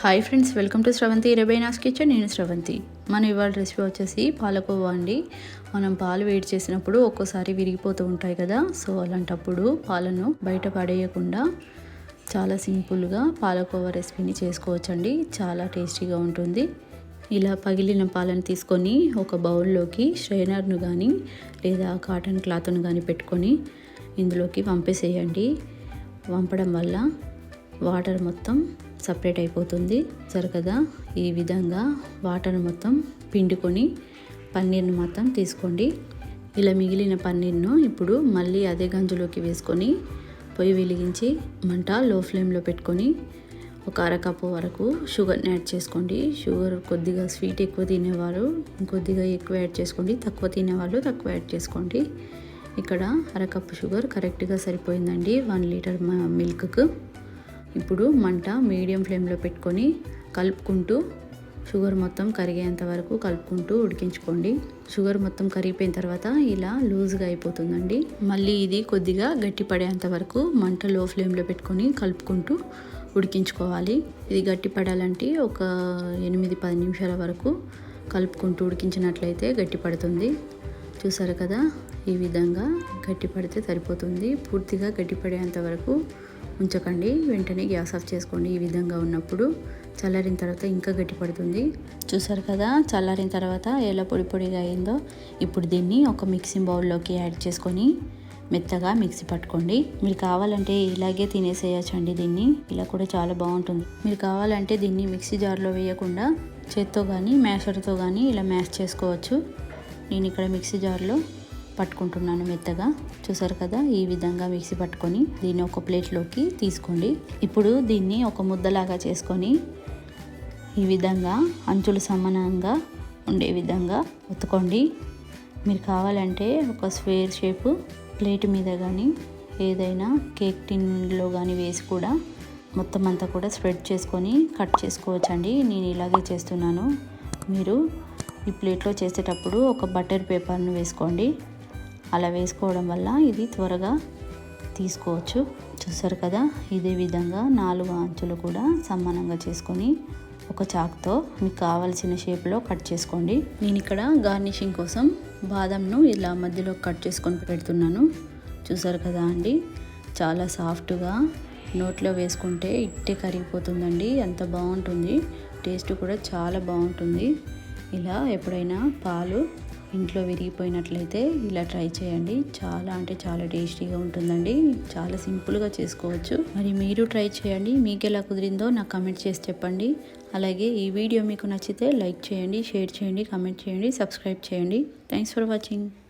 Hi friends welcome to Sravanthi రెబైనాస్ kitchen. నేను శ్రవంతి మనం ఇవాళ రెసిపీ వచ్చేసి పాలకోవా అండి. మనం పాలు వేడి చేసినప్పుడు ఒక్కోసారి విరిగిపోతూ ఉంటాయి కదా సో అలాంటప్పుడు పాలను బయట పడేయకుండా చాలా సింపుల్గా పాలకోవా రెసిపీని చేసుకోవచ్చండి. చాలా టేస్టీగా ఉంటుంది. ఇలా పగిలిన పాలను తీసుకొని ఒక బౌల్లోకి స్ట్రైనర్ను కానీ లేదా కాటన్ క్లాత్ను కానీ పెట్టుకొని ఇందులోకి పంపేసేయండి వంపడం వల్ల వాటర్ మొత్తం సపరేట్ అయిపోతుంది. సరికదా ఈ విధంగా వాటర్ మొత్తం పిండుకొని పన్నీర్ను మొత్తం తీసుకోండి. ఇలా మిగిలిన పన్నీర్ను ఇప్పుడు మళ్ళీ అదే గంజులోకి వేసుకొని పొయ్యి వెలిగించి మంట లో ఫ్లేమ్లో పెట్టుకొని ఒక అరకప్పు వరకు షుగర్ని యాడ్ చేసుకోండి. షుగర్ కొద్దిగా స్వీట్ ఎక్కువ తినేవారు కొద్దిగా ఎక్కువ యాడ్ చేసుకోండి. తక్కువ తినేవాళ్ళు తక్కువ యాడ్ చేసుకోండి. ఇక్కడ అరకప్పు షుగర్ కరెక్ట్గా సరిపోయిందండి. వన్ లీటర్ మిల్క్కు. ఇప్పుడు మంట మీడియం ఫ్లేమ్లో పెట్టుకొని కలుపుకుంటూ షుగర్ మొత్తం కరిగేంత వరకు కలుపుకుంటూ ఉడికించుకోండి. షుగర్ మొత్తం కరిగిపోయిన తర్వాత ఇలా లూజ్గా అయిపోతుందండి. మళ్ళీ ఇది కొద్దిగా గట్టిపడేంత వరకు మంట లో ఫ్లేమ్లో పెట్టుకొని కలుపుకుంటూ ఉడికించుకోవాలి. ఇది గట్టి పడాలంటే ఒక ఎనిమిది పది నిమిషాల వరకు కలుపుకుంటూ ఉడికించినట్లయితే గట్టి పడుతుంది. చూసారు కదా? ఈ విధంగా గట్టి పడితే సరిపోతుంది. పూర్తిగా గట్టిపడేంత వరకు ఉంచకండి వెంటనే గ్యాస్ ఆఫ్ చేసుకోండి ఈ విధంగా ఉన్నప్పుడు. చల్లారిన తర్వాత ఇంకా గట్టి పడుతుంది. చూసారు కదా చల్లారిన తర్వాత ఎలా పొడి పొడిగా అయిందో. ఇప్పుడు దీన్ని ఒక మిక్సింగ్ బౌల్లోకి యాడ్ చేసుకొని మెత్తగా మిక్సీ పట్టుకోండి. మీరు కావాలంటే ఇలాగే తినేసేయచ్చండి దీన్ని. ఇలా కూడా చాలా బాగుంటుంది. మీరు కావాలంటే దీన్ని మిక్సీ జార్లో వేయకుండా చేత్తో కానీ మ్యాషర్తో కానీ ఇలా మ్యాష్ చేసుకోవచ్చు. నేను ఇక్కడ మిక్సీ జార్లో పట్టుకుంటున్నాను మెత్తగా. చూసారు కదా? ఈ విధంగా మిక్సీ పట్టుకొని దీన్ని ఒక ప్లేట్లోకి తీసుకోండి. ఇప్పుడు దీన్ని ఒక ముద్దలాగా చేసుకొని ఈ విధంగా అంచులు సమానంగా ఉండే విధంగా ఉతుకోండి మీరు కావాలంటే ఒక స్క్వేర్ షేప్ ప్లేట్ మీద కానీ ఏదైనా కేక్ టిన్లో కానీ వేసి కూడా మొత్తం అంతా కూడా స్ప్రెడ్ చేసుకొని కట్ చేసుకోవచ్చండి. నేను ఇలాగే చేస్తున్నాను. మీరు ఈ ప్లేట్లో చేసేటప్పుడు ఒక బటర్ పేపర్ను వేసుకోండి. అలా వేసుకోవడం వల్ల ఇది త్వరగా తీసుకోవచ్చు. చూసారు కదా? ఇదే విధంగా నాలుగు అంచులు కూడా సమానంగా చేసుకొని ఒక చాక్తో మీకు కావాల్సిన షేప్లో కట్ చేసుకోండి. నేను ఇక్కడ గార్నిషింగ్ కోసం బాదంను ఇలా మధ్యలో కట్ చేసుకొని పెడుతున్నాను. చూసారు కదా అండి? చాలా సాఫ్ట్గా నోట్లో వేసుకుంటే ఇట్టే కరిగిపోతుందండి. అంత బాగుంటుంది. టేస్ట్ కూడా చాలా బాగుంటుంది. ఇలా ఎప్పుడైనా పాలు ఇంట్లో విరిగిపోయినట్లయితే ఇలా ట్రై చేయండి. చాలా అంటే చాలా టేస్టీగా ఉంటుందండి. చాలా సింపుల్గా చేసుకోవచ్చు. మరి మీరు ట్రై చేయండి. మీకు ఎలా కుదిరిందో నాకు కమెంట్ చేసి చెప్పండి. అలాగే ఈ వీడియో మీకు నచ్చితే లైక్ చేయండి షేర్ చేయండి కమెంట్ చేయండి సబ్స్క్రైబ్ చేయండి. Thanks for watching.